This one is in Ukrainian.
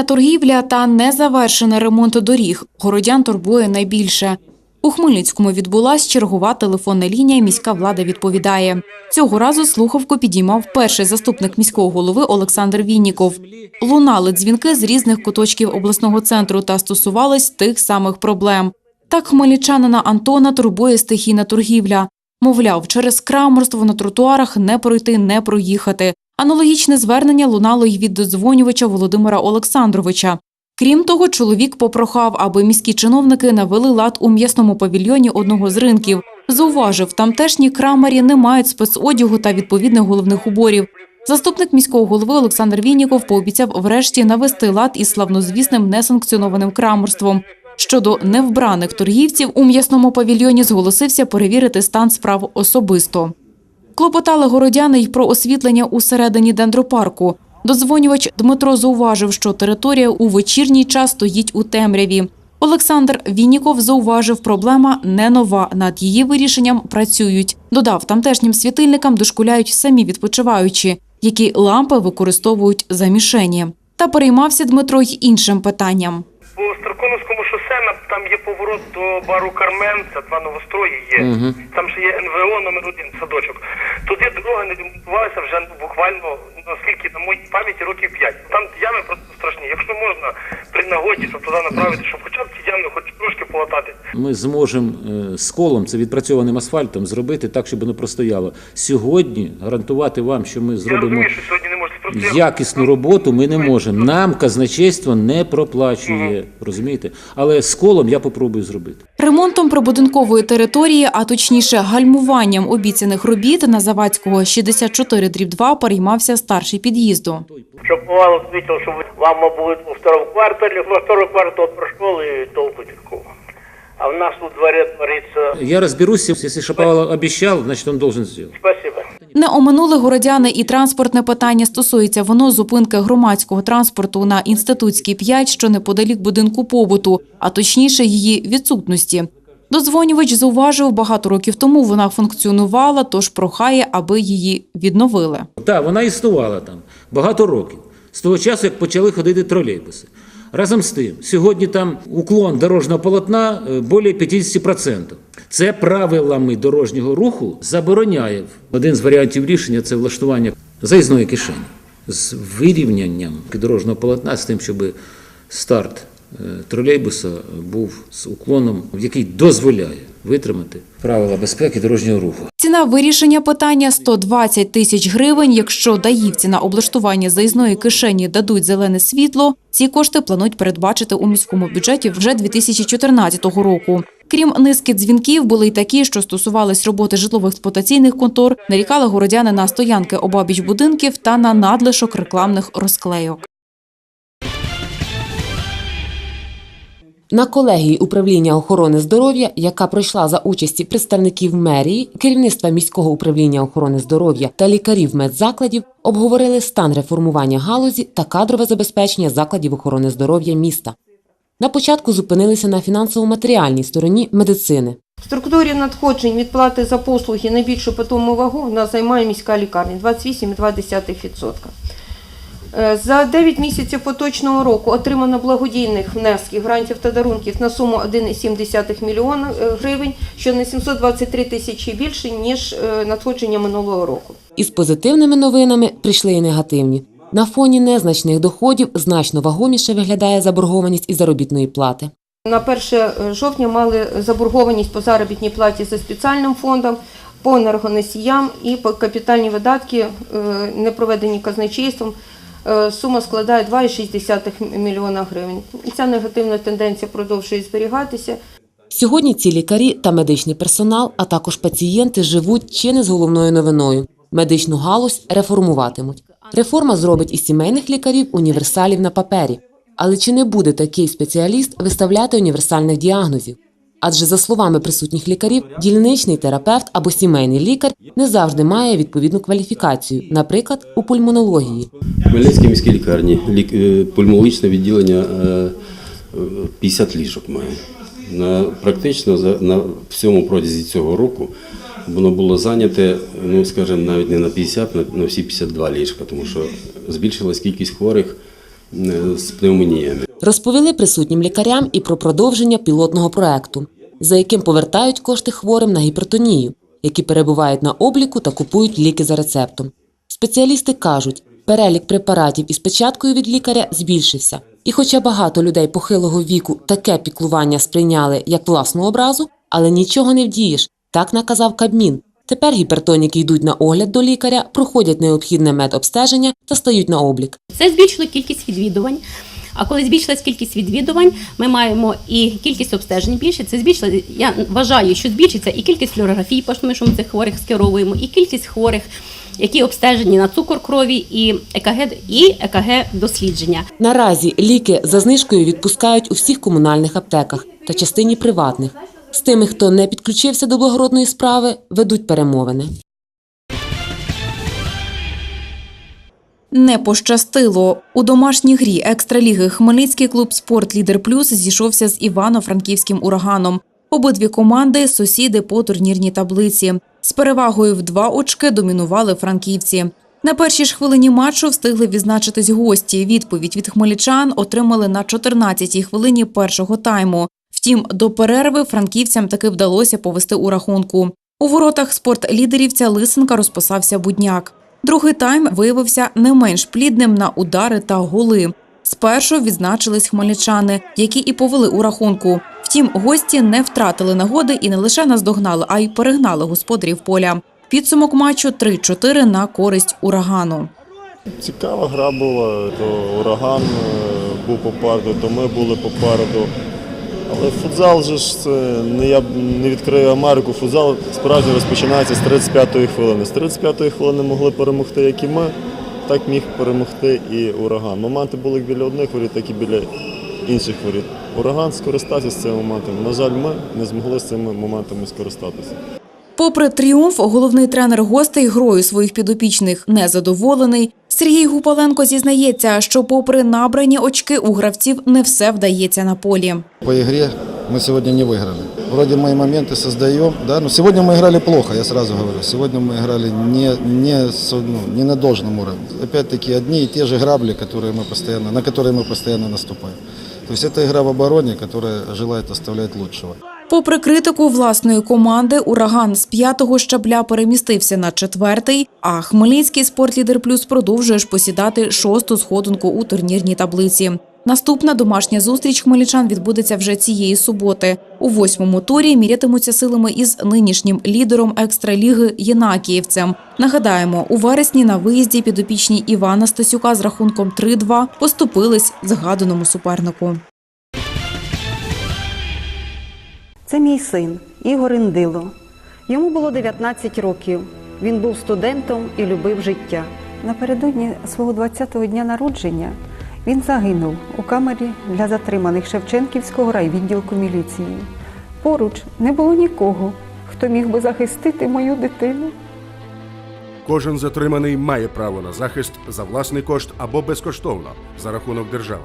Стихійна торгівля та незавершений ремонт доріг городян турбує найбільше. У Хмельницькому відбулась чергова телефонна лінія. Міська влада відповідає. Цього разу слухавку підіймав перший заступник міського голови Олександр Вінніков. Лунали дзвінки з різних куточків обласного центру та стосувались тих самих проблем. Так хмельничанина Антона турбує стихійна торгівля. Мовляв, через краморство на тротуарах не пройти, не проїхати. Аналогічне звернення лунало й від додзвонювача Володимира Олександровича. Крім того, чоловік попрохав, аби міські чиновники навели лад у м'ясному павільйоні одного з ринків. Зауважив, тамтешні крамарі не мають спецодягу та відповідних головних уборів. Заступник міського голови Олександр Вінніков пообіцяв врешті навести лад із славнозвісним несанкціонованим краморством. Щодо невбраних торгівців у м'ясному павільйоні зголосився перевірити стан справ особисто. Клопотали городяни й про освітлення усередині дендропарку. Додзвонювач Дмитро зауважив, що територія у вечірній час стоїть у темряві. Олександр Вінніков зауважив, проблема не нова. Над її вирішенням працюють. Додав, тамтешнім світильникам дошкуляють самі відпочиваючі, які лампи використовують за мішені. Та переймався Дмитро й іншим питанням. По Старконовському там є поворот до бару Кармен, це два новострої є. Там ще є НВО номер один садочок. Туди дорога не ремонтувалася вже буквально, наскільки на моїй пам'яті, років 5. Там ями просто страшні. Якщо можна при нагоді, щоб туди направити, щоб хоча б ці ями хоч трошки полатати. Ми зможемо е, з колом, це відпрацьованим асфальтом, зробити так, щоб воно простояло. Сьогодні гарантувати вам, що ми Я зробимо розумію, що сьогодні не я- якісну роботу, ми не можемо. Нам казначейство не проплачує, розумієте? Але з колом я попробую зробити. Ремонтом прибудинкової території, а точніше гальмуванням обіцяних робіт на Завадського 64 дріб 2 переймався старший під'їзду. Бывало отметил, что вы- вам будет во втором квартале, во второй квартал прошел и толку никакого. А у нас тут в дворе творится... Я разберусь, если Шаповалов обещал, значит он должен сделать. Не оминули городяни і транспортне питання стосується воно зупинки громадського транспорту на Інститутській 5, що неподалік будинку побуту, а точніше її відсутності. Дозвонювач зауважив, багато років тому вона функціонувала, тож прохає, аби її відновили. Так, вона існувала там багато років. З того часу, як почали ходити тролейбуси. Разом з тим, сьогодні там уклон дорожнього полотна більше 50%. Це правилами дорожнього руху забороняє. Один з варіантів рішення це влаштування заїзної кишені з вирівнянням дорожнього полотна з тим, щоб старт е, тролейбуса був з уклоном, який дозволяє витримати правила безпеки дорожнього руху. Ціна вирішення питання 120 тисяч гривень. Якщо даївці на облаштування заїзної кишені дадуть зелене світло, ці кошти планують передбачити у міському бюджеті вже 2014 року. Крім низки дзвінків, були й такі, що стосувались роботи житлово-експлуатаційних контор, нарікали городяни на стоянки обабіч будинків та на надлишок рекламних розклейок. На колегії управління охорони здоров'я, яка пройшла за участі представників мерії, керівництва міського управління охорони здоров'я та лікарів медзакладів, обговорили стан реформування галузі та кадрове забезпечення закладів охорони здоров'я міста. На початку зупинилися на фінансово-матеріальній стороні медицини. В структурі надходжень від плати за послуги найбільшу питому вагу в нас займає міська лікарня 28,2%. Е, За 9 місяців поточного року отримано благодійних внесків, грантів та дарунків на суму 1,7 мільйона е, гривень, що на 723 тисячі більше, ніж е, надходження минулого року. Із позитивними новинами прийшли і негативні. На фоні незначних доходів значно вагоміше виглядає заборгованість із заробітної плати. На 1 жовтня мали заборгованість по заробітній платі за спеціальним фондом, по енергоносіям і по капітальні видатки, е, не проведені казначейством. Е, Сума складає 2,6 мільйона гривень. І ця негативна тенденція продовжує зберігатися. Сьогодні ці лікарі та медичний персонал, а також пацієнти живуть чи не з головною новиною. Медичну галузь реформуватимуть. Реформа зробить із сімейних лікарів універсалів на папері. Але чи не буде такий спеціаліст виставляти універсальних діагнозів? Адже, за словами присутніх лікарів, дільничний терапевт або сімейний лікар не завжди має відповідну кваліфікацію, наприклад, у пульмонології. Хмельницькій міській лікарні лік- е, пульмологічне відділення е, е, 50 ліжок має. На, практично на всьому протязі цього року воно було зайняте, ну скажімо, навіть не на 50, на, всі 52 ліжка, тому що збільшилась кількість хворих е, з пневмоніями. Розповіли присутнім лікарям і про продовження пілотного проекту, за яким повертають кошти хворим на гіпертонію, які перебувають на обліку та купують ліки за рецептом. Спеціалісти кажуть, перелік препаратів із печаткою від лікаря збільшився. І хоча багато людей похилого віку таке піклування сприйняли як власну образу, але нічого не вдієш, так наказав Кабмін. Тепер гіпертоніки йдуть на огляд до лікаря, проходять необхідне медобстеження та стають на облік. Це збільшило кількість відвідувань. А коли збільшилась кількість відвідувань, ми маємо і кількість обстежень більше. Це збільшило. Я вважаю, що збільшиться і кількість флюорографій, тому що ми цих хворих скеровуємо, і кількість хворих, які обстежені на цукор крові, і ЕКГ, і ЕКГ дослідження. Наразі ліки за знижкою відпускають у всіх комунальних аптеках та частині приватних. З тими, хто не підключився до благородної справи, ведуть перемовини. Не пощастило. У домашній грі екстраліги Хмельницький клуб Спорт Лідер Плюс зійшовся з Івано-Франківським ураганом. Обидві команди сусіди по турнірній таблиці. З перевагою в два очки домінували франківці. На першій ж хвилині матчу встигли відзначитись гості. Відповідь від хмельничан отримали на 14-й хвилині першого тайму. Втім, до перерви франківцям таки вдалося повести у рахунку. У воротах спортлідерівця Лисенка розписався будняк. Другий тайм виявився не менш плідним на удари та голи. Спершу відзначились хмельничани, які і повели у рахунку. Втім, гості не втратили нагоди і не лише наздогнали, а й перегнали господарів поля. Підсумок матчу 3-4 на користь урагану. Цікава гра була, то ураган е, був попереду, то ми були попереду. Але футзал же ж це не я не відкрию Америку. Футзал справді розпочинається з 35-ї хвилини. З 35-ї хвилини могли перемогти, як і ми, так міг перемогти і ураган. Моменти були як біля одних воріт, так і біля інших воріт. Ураган скористався з цими моментами. На жаль, ми не змогли з цими моментами скористатися. Попри тріумф, головний тренер гостей грою своїх підопічних незадоволений. Сергій Гупаленко зізнається, що попри набрані очки у гравців не все вдається на полі. По игре мы сегодня не выиграли. Вроде мы моменты создаем, да, но сегодня мы играли плохо, я сразу говорю. Сегодня мы играли не, не, с- ну, не на должном уровне. Опять-таки одни и те же грабли, которые мы постоянно, на которые мы постоянно наступаем. То есть это игра в обороне, которая желает оставлять лучшего. Попри критику власної команди, ураган з п'ятого щабля перемістився на четвертий, а Хмельницький спортлідер плюс продовжує ж посідати шосту сходинку у турнірній таблиці. Наступна домашня зустріч хмельничан відбудеться вже цієї суботи. У восьмому турі мірятимуться силами із нинішнім лідером екстраліги Єнакіївцем. Нагадаємо, у вересні на виїзді підопічні Івана Стасюка з рахунком 3-2 поступились згаданому супернику. Це мій син Ігор Індило. Йому було 19 років. Він був студентом і любив життя. Напередодні свого 20-го дня народження він загинув у камері для затриманих Шевченківського райвідділку міліції. Поруч не було нікого, хто міг би захистити мою дитину. Кожен затриманий має право на захист за власний кошт або безкоштовно за рахунок держави.